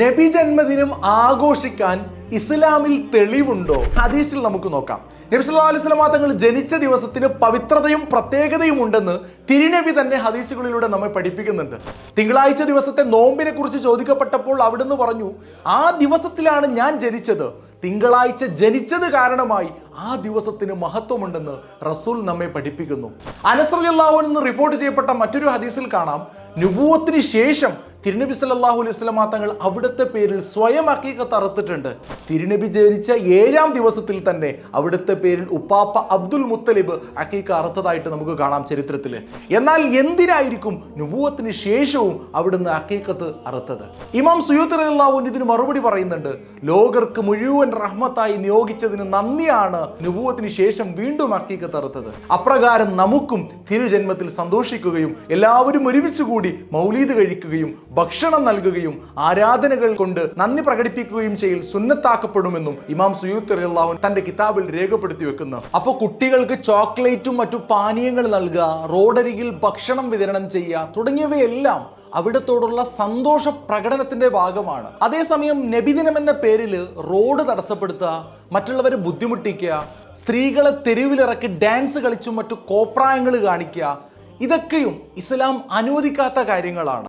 നബി ജന്മദിനം ആഘോഷിക്കാൻ ഇസ്ലാമിൽ തെളിവുണ്ടോ? ഹദീസിൽ നമുക്ക് നോക്കാം. നബി സല്ലല്ലാഹു അലൈഹി വസല്ലമ തങ്ങൾ ജനിച്ച ദിവസത്തിന് പവിത്രതയും പ്രത്യേകതയും ഉണ്ടെന്ന് തിരുനബി തന്നെ ഹദീസുകളിലൂടെ നമ്മെ പഠിപ്പിക്കുന്നുണ്ട്. തിങ്കളാഴ്ച ദിവസത്തെ നോമ്പിനെ കുറിച്ച് ചോദിക്കപ്പെട്ടപ്പോൾ അവിടുന്ന് പറഞ്ഞു ആ ദിവസത്തിലാണ് ഞാൻ ജനിച്ചത്. തിങ്കളാഴ്ച ജനിച്ചത് കാരണമായി ആ ദിവസത്തിന് മഹത്വമുണ്ടെന്ന് റസൂൽ നമ്മെ പഠിപ്പിക്കുന്നു. അനസ്രല്ലാഹു എന്ന് റിപ്പോർട്ട് ചെയ്യപ്പെട്ട മറ്റൊരു ഹദീസിൽ കാണാം. നുബൂവത്തിന് ശേഷം തിരുനബി സല്ലല്ലാഹു അലൈഹി വസല്ലമ തങ്ങൾ അവിടുത്തെ പേരിൽ സ്വയം അക്കീക്കത്ത് അറുത്തിട്ടുണ്ട്. തിരുനബി ജനിച്ച ഏഴാം ദിവസത്തിൽ തന്നെ അവിടുത്തെ പേരിൽ ഉപ്പാപ്പ അബ്ദുൽ മുത്തലിബ് അക്കീക്ക അറുത്തതായിട്ട് നമുക്ക് കാണാം ചരിത്രത്തിൽ എന്നാൽ എന്തിനായിരിക്കും നുബൂവത്തിന് ശേഷവും അവിടുന്ന് അക്കീക്കത്ത് അറുത്തത്? ഇമാം സുയൂത്ത് റളിയല്ലാഹു ഇതിന് മറുപടി പറയുന്നുണ്ട്. ലോകർക്ക് മുഴുവൻ റഹ്മത്തായി നിയോഗിച്ചതിന് നന്ദിയാണ് നുബൂവത്തിന് ശേഷം വീണ്ടും അക്കീക്ക് തറുത്തത്. അപ്രകാരം നമുക്കും തിരുജന്മത്തിൽ സന്തോഷിക്കുകയും എല്ലാവരും ഒരുമിച്ച് കൂടി മൗലീദ് കഴിക്കുകയും ഭക്ഷണം നൽകുകയും ആരാധനകൾ കൊണ്ട് നന്ദി പ്രകടിപ്പിക്കുകയും ചെയ്യൽ സുന്നത്താക്കപ്പെടുമെന്നും ഇമാം സുയൂത്ത് അള്ളാഹു തന്റെ കിതാബിൽ രേഖപ്പെടുത്തി വെക്കുന്നു. അപ്പോൾ കുട്ടികൾക്ക് ചോക്ലേറ്റും മറ്റു പാനീയങ്ങൾ നൽകുക റോഡരികിൽ ഭക്ഷണം വിതരണം ചെയ്യുക തുടങ്ങിയവയെല്ലാം അവിടത്തോടുള്ള സന്തോഷ പ്രകടനത്തിന്റെ ഭാഗമാണ്. അതേസമയം നബിദിനം എന്ന പേരിൽ റോഡ് തടസ്സപ്പെടുത്തുക മറ്റുള്ളവരെ ബുദ്ധിമുട്ടിക്കുക സ്ത്രീകളെ തെരുവിലിറക്കി ഡാൻസ് കളിച്ചും മറ്റു കോപ്രായങ്ങൾ കാണിക്കുക ഇതൊക്കെയും ഇസ്ലാം അനുവദിക്കാത്ത കാര്യങ്ങളാണ്.